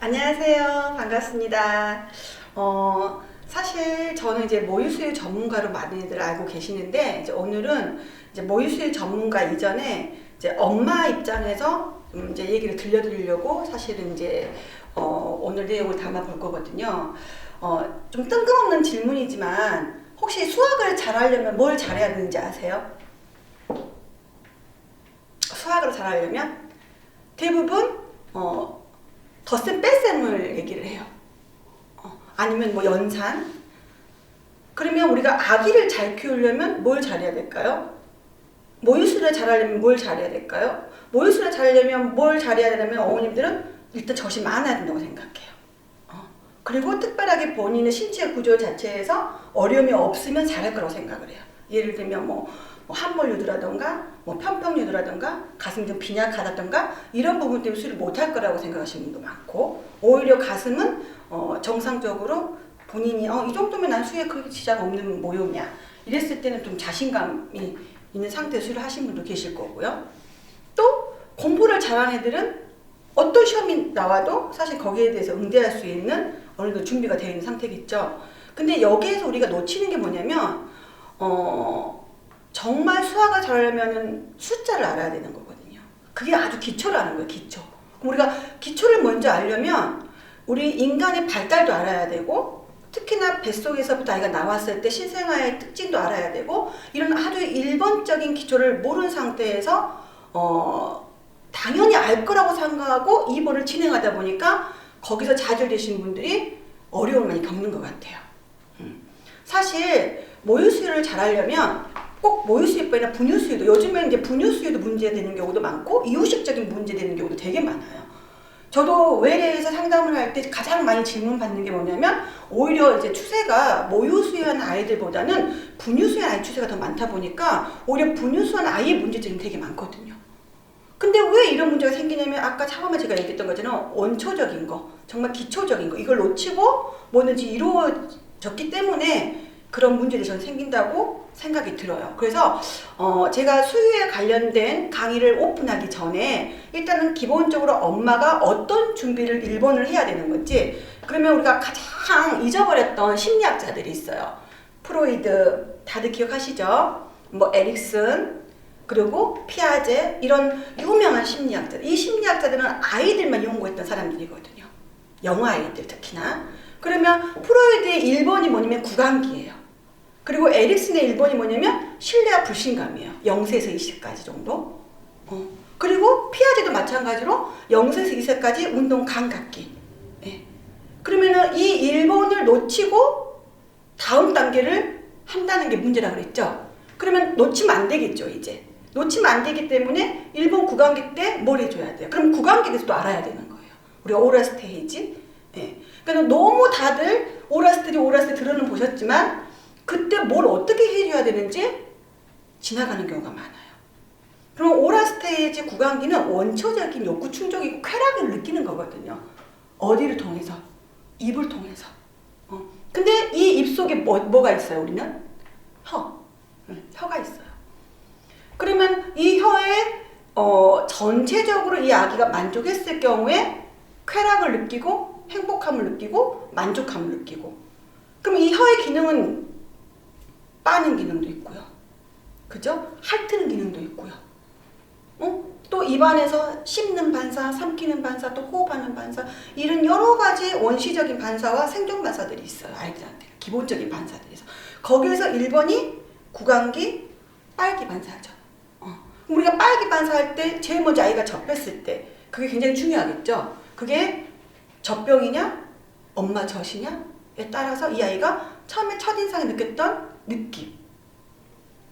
안녕하세요. 반갑습니다. 어, 사실 저는 이제 모유수유 전문가로 많이들 알고 계시는데 이제 오늘은 이제 모유수유 전문가 이전에 이제 엄마 입장에서 음, 이제 얘기를 들려드리려고 사실은 이제 어, 오늘 내용을 담아 볼 거거든요. 어, 좀 뜬금없는 질문이지만 혹시 수학을 잘하려면 뭘 잘해야 되는지 아세요? 수학을 잘하려면 대부분 어, 덧셈 뺄셈을 얘기를 해요. 어, 아니면 뭐 연산. 그러면 우리가 아기를 잘 키우려면 뭘 잘해야 될까요? 모유수를 잘하려면 뭘 잘해야 될까요? 모유수를 잘하려면 뭘 잘해야 되냐면 어머님들은 일단 젖이 많아야 된다고 생각해요. 어, 그리고 특별하게 본인의 신체 구조 자체에서 어려움이 없으면 잘할 거라고 생각을 해요. 예를 들면 뭐, 뭐 함몰유도라던가 뭐 편평유도라던가 가슴이 좀 빈약하다던가 이런 부분 때문에 수를 못할 거라고 생각하시는 분도 많고 오히려 가슴은 어, 정상적으로 본인이 어, 이 정도면 난 수에 크게 지장 없는 모형이야. 이랬을 때는 좀 자신감이 있는 상태에서 수를 하신 분도 계실 거고요. 또 공부를 잘하는 애들은 어떤 시험이 나와도 사실 거기에 대해서 응대할 수 있는 어느 정도 준비가 되어 있는 상태겠죠. 근데 여기에서 우리가 놓치는 게 뭐냐면 어, 정말 수학을 잘하려면 숫자를 알아야 되는 거거든요. 그게 아주 기초라는 거예요, 기초. 우리가 기초를 먼저 알려면 우리 인간의 발달도 알아야 되고 특히나 뱃속에서부터 아이가 나왔을 때 신생아의 특징도 알아야 되고 이런 아주 일본적인 기초를 모르는 상태에서 어, 당연히 알 거라고 생각하고 입원을 진행하다 보니까 거기서 좌절되신 분들이 어려움을 많이 겪는 것 같아요. 음. 사실 모유 수유를 잘하려면 꼭 모유수유뿐 아니라 분유수유도 요즘에는 이제 분유수유도 문제되는 경우도 많고 이유식적인 문제되는 경우도 되게 많아요. 저도 외래에서 상담을 할 때 가장 많이 질문 받는 게 뭐냐면 오히려 이제 추세가 모유수유한 아이들보다는 분유수유한 아이 추세가 더 많다 보니까 오히려 분유수유한 아이의 문제점이 되게 많거든요. 근데 왜 이런 문제가 생기냐면 아까 처음에 제가 얘기했던 것처럼 원초적인 거, 정말 기초적인 거 이걸 놓치고 뭐든지 이루어졌기 때문에 그런 문제들이 저는 생긴다고 생각이 들어요. 그래서 어 제가 수유에 관련된 강의를 오픈하기 전에 일단은 기본적으로 엄마가 어떤 준비를 1번을 해야 되는 건지 그러면 우리가 가장 잊어버렸던 심리학자들이 있어요. 프로이드 다들 기억하시죠? 뭐 에릭슨 그리고 피아제 이런 유명한 심리학자들 이 심리학자들은 아이들만 연구했던 사람들이거든요. 영어 아이들 특히나 그러면 프로이드의 1번이 뭐냐면 구강기예요. 그리고 에릭슨의 1번이 뭐냐면 신뢰와 불신감이에요. 0세에서 20까지 정도. 어. 그리고 피아제도 마찬가지로 0세에서 20세까지 운동 감각기. 예. 그러면은 이 1번을 놓치고 다음 단계를 한다는 게 문제라 그랬죠. 그러면 놓치면 안 되겠죠, 이제. 놓치면 안 되기 때문에 1번 구강기 때 뭘 해줘야 돼요? 그럼 구강기에 대해서 또 알아야 되는 거예요. 우리가 오라 스테이지. 예. 그러니까 너무 다들 오라 스테이지, 오라 스테이지 들어는 보셨지만 그때 뭘 어떻게 해줘야 되는지 지나가는 경우가 많아요. 그럼 오라 스테이지 구강기는 원초적인 욕구 충족이고 쾌락을 느끼는 거거든요. 어디를 통해서? 입을 통해서. 어. 근데 이 입 속에 뭐, 뭐가 있어요, 우리는? 혀. 응, 혀가 있어요. 그러면 이 혀에 어, 전체적으로 이 아기가 만족했을 경우에 쾌락을 느끼고 행복함을 느끼고 만족감을 느끼고 그럼 이 혀의 기능은 빠는 기능도 있고요. 그죠? 핥는 기능도 있고요. 어? 또 입안에서 씹는 반사, 삼키는 반사, 또 호흡하는 반사 이런 여러 가지 원시적인 반사와 생존 반사들이 있어요. 아이들한테 기본적인 반사들에서 거기에서 1번이 구강기 빨기 반사죠. 어. 우리가 빨기 반사할 때 제일 먼저 아이가 젖뺐을 때 그게 굉장히 중요하겠죠. 그게 젖병이냐 엄마 젖이냐에 따라서 이 아이가 처음에 첫인상에 느꼈던 느낌.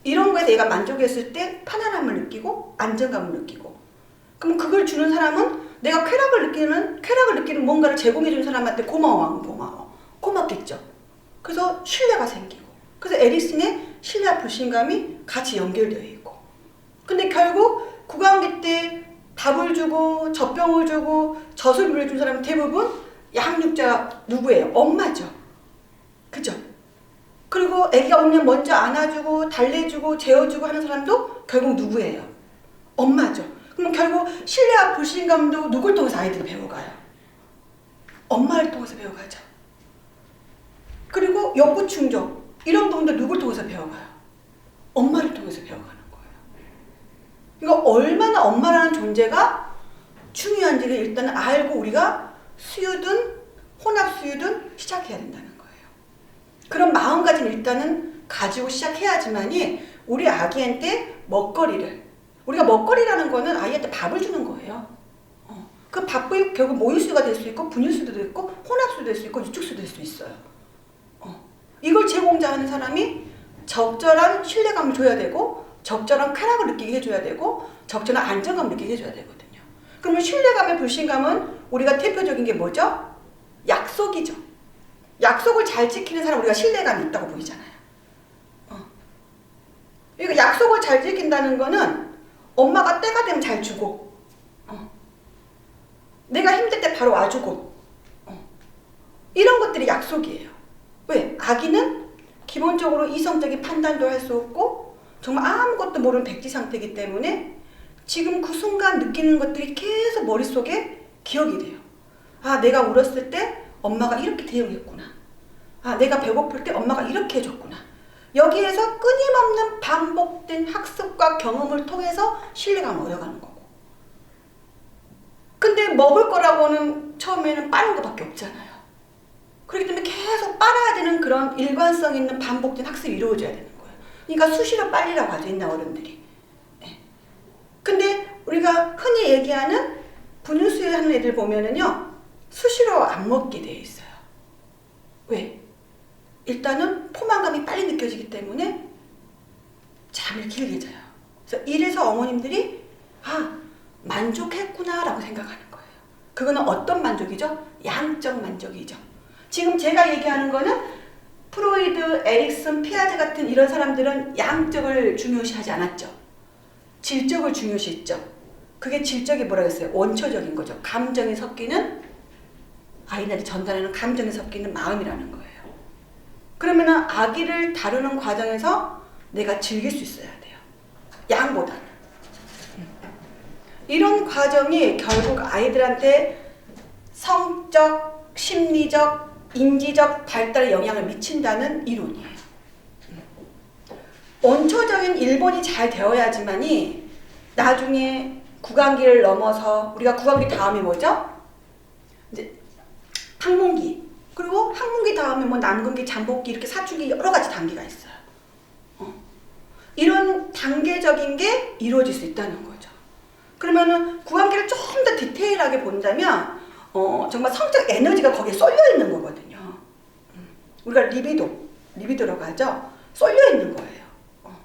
이런 거에서 얘가 만족했을 때 편안함을 느끼고 안정감을 느끼고. 그럼 그걸 주는 사람은 내가 쾌락을 느끼는 쾌락을 느끼는 뭔가를 제공해 주는 사람한테 고마워 고마워. 고맙겠죠. 그래서 신뢰가 생기고. 그래서 에리슨의 신뢰와 불신감이 같이 연결되어 있고. 근데 결국 구강기 때 밥을 주고 젖병을 주고 젖을 물려준 사람은 대부분 양육자 누구예요? 엄마죠 그죠? 그리고 아기가 오면 먼저 안아주고 달래주고 재워주고 하는 사람도 결국 누구예요? 엄마죠. 그럼 결국 신뢰와 불신감도 누굴 통해서 아이들이 배워가요? 엄마를 통해서 배워가죠. 그리고 욕구 충족 이런 부분도 누굴 통해서 배워가요? 엄마를 통해서 배워가는 거예요. 그러니까 얼마나 엄마라는 존재가 중요한지를 일단은 알고 우리가 수유든 혼합 수유든 시작해야 된다는. 그런 마음가짐 일단은 가지고 시작해야지만이 우리 아기한테 먹거리를 우리가 먹거리라는 거는 아이한테 밥을 주는 거예요. 어, 그 밥이 결국 모유수가 될 수 있고 분유수도 있고 혼합수도 될 수 있고 유축수도 될 수 있어요. 어, 이걸 제공자하는 사람이 적절한 신뢰감을 줘야 되고 적절한 쾌락을 느끼게 해줘야 되고 적절한 안정감을 느끼게 해줘야 되거든요. 그러면 신뢰감의 불신감은 우리가 대표적인 게 뭐죠? 약속이죠. 약속을 잘 지키는 사람 우리가 신뢰감이 있다고 보이잖아요. 어. 그러니까 약속을 잘 지킨다는 거는 엄마가 때가 되면 잘 주고 어. 내가 힘들 때 바로 와주고 어. 이런 것들이 약속이에요. 왜? 아기는 기본적으로 이성적인 판단도 할 수 없고 정말 아무것도 모르는 백지 상태이기 때문에 지금 그 순간 느끼는 것들이 계속 머릿속에 기억이 돼요. 아, 내가 울었을 때 엄마가 이렇게 대응했구나. 아, 내가 배고플 때 엄마가 이렇게 해줬구나. 여기에서 끊임없는 반복된 학습과 경험을 통해서 신뢰감을 얻어가는 거고. 근데 먹을 거라고는 처음에는 빠른 것밖에 없잖아요. 그렇기 때문에 계속 빨아야 되는 그런 일관성 있는 반복된 학습이 이루어져야 되는 거예요. 그러니까 수시로 빨리라고 하죠, 옛날 어른들이. 네. 근데 우리가 흔히 얘기하는 분유수유 하는 애들 보면은요, 수시로 안 먹게 돼 있어요. 왜? 일단은 포만감이 빨리 느껴지기 때문에 잠을 길게 자요. 그래서 이래서 어머님들이 아 만족했구나라고 생각하는 거예요. 그거는 어떤 만족이죠? 양적 만족이죠. 지금 제가 얘기하는 거는 프로이드, 에릭슨, 피아제 같은 이런 사람들은 양적을 중요시하지 않았죠. 질적을 중요시했죠. 그게 질적이 뭐라 그랬어요? 원초적인 거죠. 감정이 섞이는 아이들이 전달하는 감정이 섞이는 마음이라는 거예요. 그러면은 아기를 다루는 과정에서 내가 즐길 수 있어야 돼요. 양보다는. 음. 이런 과정이 결국 아이들한테 성적, 심리적, 인지적 발달에 영향을 미친다는 이론이에요. 음. 원초적인 일본이 잘 되어야지만이 나중에 구강기를 넘어서 우리가 구강기 다음이 뭐죠? 이제 항문기 그리고 항문기 다음에 뭐 남근기, 잠복기 이렇게 사춘기 여러 가지 단계가 있어요. 어. 이런 단계적인 게 이루어질 수 있다는 거죠. 그러면은 구강기를 좀더 디테일하게 본다면 어, 정말 성적 에너지가 거기에 쏠려 있는 거거든요. 음. 우리가 리비도, 리비도라고 하죠. 쏠려 있는 거예요. 어.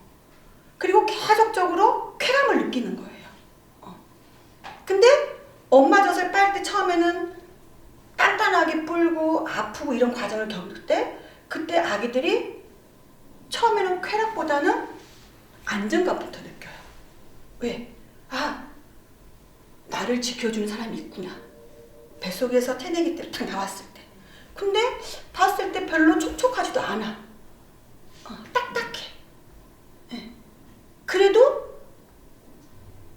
그리고 계속적으로 쾌감을 느끼는 거예요. 어. 근데 엄마 젖을 빨 때 처음에는 단단하게 불고 아프고 이런 과정을 겪을 때 그때 아기들이 처음에는 쾌락보다는 안정감부터 느껴요. 왜? 아, 나를 지켜주는 사람이 있구나. 뱃속에서 태내기 때로 딱 나왔을 때. 근데 봤을 때 별로 촉촉하지도 않아. 어, 딱딱해. 네. 그래도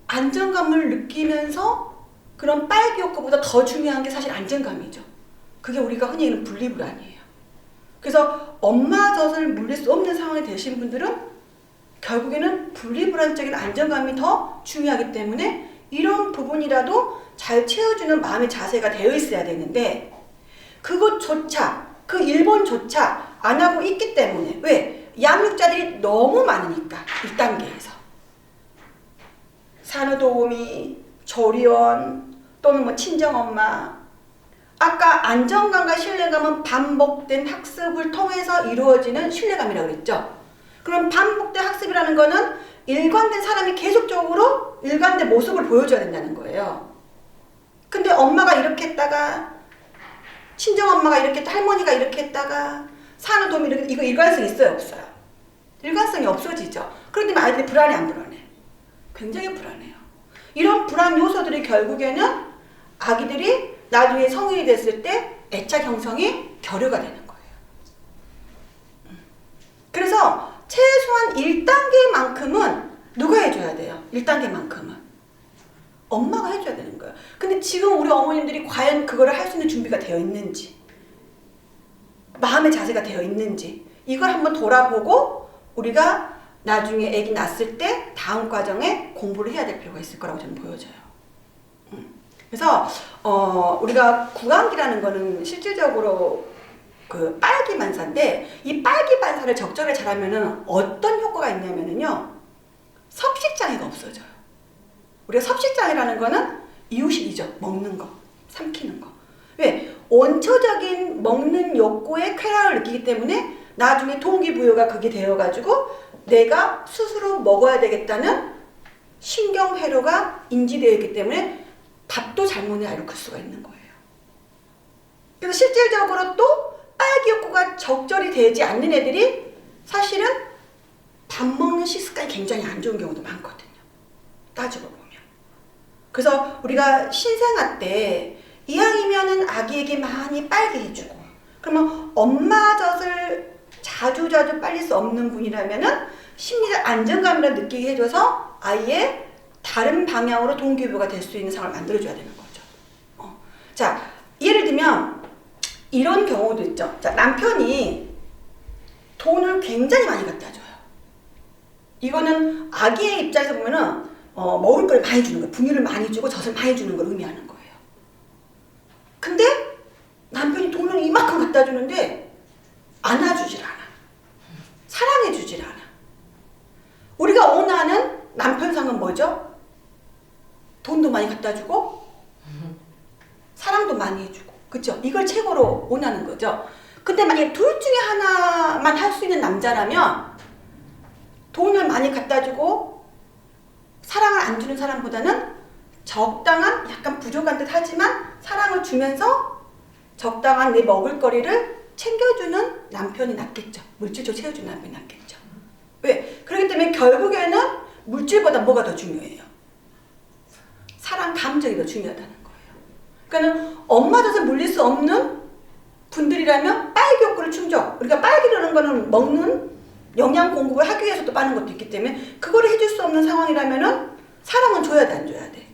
안정감을 느끼면서 그런 빨기 효과보다 더 중요한 게 사실 안정감이죠. 그게 우리가 흔히 얘기하는 분리불안이에요. 그래서 엄마 젖을 물릴 수 없는 상황이 되신 분들은 결국에는 분리불안적인 안정감이 더 중요하기 때문에 이런 부분이라도 잘 채워주는 마음의 자세가 되어 있어야 되는데 그것조차 그 일본조차 안 하고 있기 때문에 왜? 양육자들이 너무 많으니까 1단계에서 산후도우미, 조리원 또는 뭐 친정엄마 아까 안정감과 신뢰감은 반복된 학습을 통해서 이루어지는 신뢰감이라고 그랬죠. 그럼 반복된 학습이라는 거는 일관된 사람이 계속적으로 일관된 모습을 보여줘야 된다는 거예요. 근데 엄마가 이렇게 했다가 친정엄마가 이렇게 했다, 할머니가 이렇게 했다가 산후도우미 이렇게 이거 일관성 있어요 없어요? 일관성이 없어지죠. 그렇기 아이들이 불안해 안 불안해? 굉장히 불안해요. 이런 불안 요소들이 결국에는 아기들이 나중에 성인이 됐을 때 애착 형성이 결여가 되는 거예요. 음. 그래서 최소한 1단계만큼은 누가 해줘야 돼요? 1단계만큼은. 엄마가 해줘야 되는 거예요. 근데 지금 우리 어머님들이 과연 그거를 할 수 있는 준비가 되어 있는지, 마음의 자세가 되어 있는지, 이걸 한번 돌아보고 우리가 나중에 아기 낳았을 때 다음 과정에 공부를 해야 될 필요가 있을 거라고 저는 보여져요. 음. 그래서 어, 우리가 구강기라는 거는 실질적으로 그 빨기 반사인데 이 빨기 반사를 적절히 잘하면은 어떤 효과가 있냐면은요 섭식 장애가 없어져요. 우리가 섭식 장애라는 거는 이유식이죠. 먹는 거, 삼키는 거. 왜? 원초적인 먹는 욕구의 쾌락을 느끼기 때문에 나중에 동기부여가 그게 되어가지고 내가 스스로 먹어야 되겠다는 신경회로가 인지되어 있기 때문에 밥도 잘못해 일으킬 수가 있는 거예요. 그래서 실질적으로 또 빨기 욕구가 적절히 되지 않는 애들이 사실은 밥 먹는 식습관이 굉장히 안 좋은 경우도 많거든요. 따지고 보면. 그래서 우리가 신생아 때 이왕이면은 아기에게 많이 빨게 해주고 그러면 엄마 젖을 자주 자주 빨릴 수 없는 분이라면은 심리적 안정감을 느끼게 해줘서 아이의 다른 방향으로 동기부여가 될 수 있는 상황을 만들어줘야 되는 거죠. 어. 자, 예를 들면 이런 경우도 있죠. 자, 남편이 돈을 굉장히 많이 갖다 줘요. 이거는 아기의 입장에서 보면은 어, 먹을 걸 많이 주는 거예요. 분유를 많이 주고 젖을 많이 주는 걸 의미하는 거예요. 근데 남편이 돈을 이만큼 갖다 주는데 안아주질 않아. 사랑해주질 않아. 우리가 원하는 남편상은 뭐죠? 돈도 많이 갖다 주고 사랑도 많이 해주고 그쵸? 이걸 최고로 원하는 거죠. 근데 만약에 둘 중에 하나만 할 남자라면 돈을 많이 갖다 주고 사랑을 안 주는 사람보다는 적당한 약간 부족한 듯 하지만 사랑을 주면서 적당한 내 먹을거리를 챙겨주는 남편이 낫겠죠. 물질적으로 채워주는 남편이 낫겠죠. 왜? 그렇기 때문에 결국에는 물질보다 뭐가 더 중요해요? 사랑, 감정이 더 중요하다는 거예요. 그러니까는 엄마 젖을 물릴 수 없는 분들이라면 빨기 욕구를 충족. 우리가 빨기라는 거는 먹는 영양 공급을 하기 위해서 또 빠는 것도 있기 때문에 그거를 해줄 수 없는 상황이라면은 사랑은 줘야 돼, 안 줘야 돼?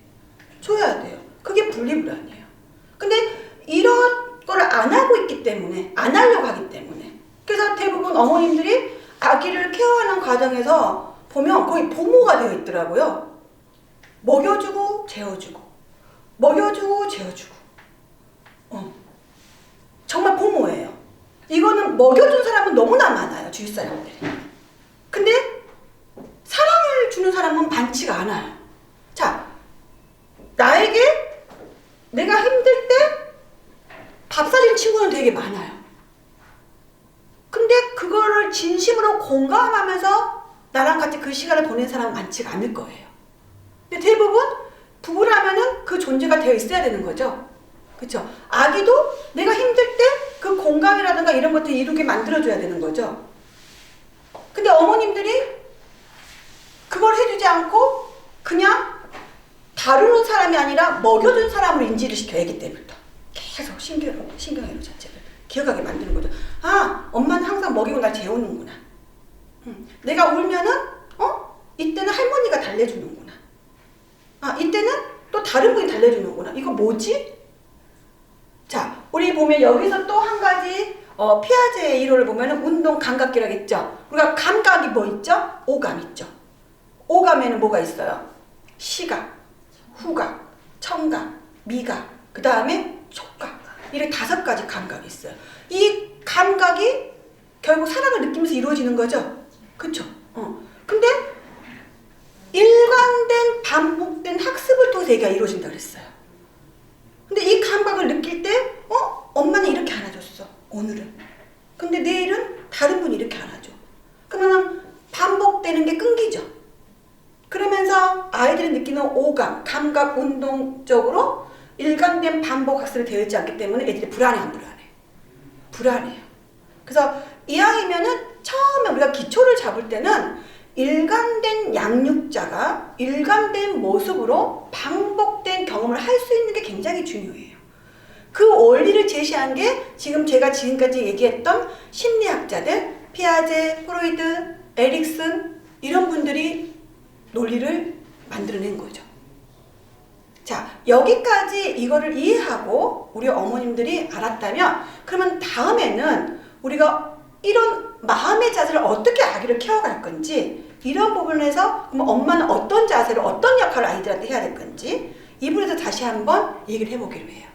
줘야 돼요. 그게 분리불안이에요. 근데 이런 거를 안 하고 있기 때문에, 안 하려고 하기 때문에. 그래서 대부분 어머님들이 아기를 케어하는 과정에서 보면 거의 보모가 되어 있더라고요. 먹여주고, 재워주고. 먹여주고, 재워주고. 어. 정말 보모예요. 이거는 먹여준 사람은 너무나 많아요, 주위 사람들이. 근데 사랑을 주는 사람은 많지가 않아요. 자, 나에게 내가 힘들 때 밥 사준 친구는 되게 많아요. 근데 그거를 진심으로 공감하면서 나랑 같이 그 시간을 보낸 사람은 많지가 않을 거예요. 근데 대부분 부부라면은 그 존재가 되어 있어야 되는 거죠. 그렇죠? 아기도 내가 힘들 때 그 공감이라든가 이런 것들 이루게 만들어줘야 되는 거죠. 근데 어머님들이 그걸 해주지 않고 그냥 다루는 사람이 아니라 먹여준 사람으로 인지를 시켜 애기 때부터 계속 신경으로 신경으로 자체를 기억하게 만드는 거죠. 아 엄마는 항상 먹이고 날 재우는구나. 음, 내가 울면은 어 이때는 할머니가 달래주는구나. 아 이때는 또 다른 분이 달래주는구나. 이거 뭐지? 자, 우리 보면 여기서 또 한 가지 어, 피아제의 이론을 보면은 운동 감각기라고 있죠. 우리가 감각이 뭐 있죠? 오감 있죠. 오감에는 뭐가 있어요? 시각, 후각, 청각, 미각, 그 다음에 촉각. 이렇게 다섯 가지 감각이 있어요. 이 감각이 결국 사랑을 느끼면서 이루어지는 거죠. 그쵸? 어. 근데 일관된 반복된 학습을 통해서 얘기가 이루어진다 그랬어요. 근데 이 감각을 느낄 때, 어? 엄마는 이렇게 안아줬어. 오늘은. 근데 내일은 다른 분이 이렇게 안아줘. 그러면 반복되는 게 끊기죠. 그러면서 아이들이 느끼는 오감, 감각, 운동적으로 일관된 반복 학습이 되어 있지 않기 때문에 애들이 불안해, 안 불안해? 불안해요. 그래서 이왕이면은 처음에 우리가 기초를 잡을 때는 일관된 양육자가 일관된 모습으로 반복된 경험을 할 수 있는 게 굉장히 중요해요. 그 원리를 제시한 게 지금 제가 지금까지 얘기했던 심리학자들, 피아제, 프로이드, 에릭슨 이런 분들이 논리를 만들어낸 거죠. 여기까지 이거를 이해하고 우리 어머님들이 알았다면 그러면 다음에는 우리가 이런 마음의 자세를 어떻게 아기를 키워갈 건지 이런 부분에서 그럼 엄마는 어떤 자세로 어떤 역할을 아이들한테 해야 될 건지 이 부분에서 다시 한번 얘기를 해보기로 해요.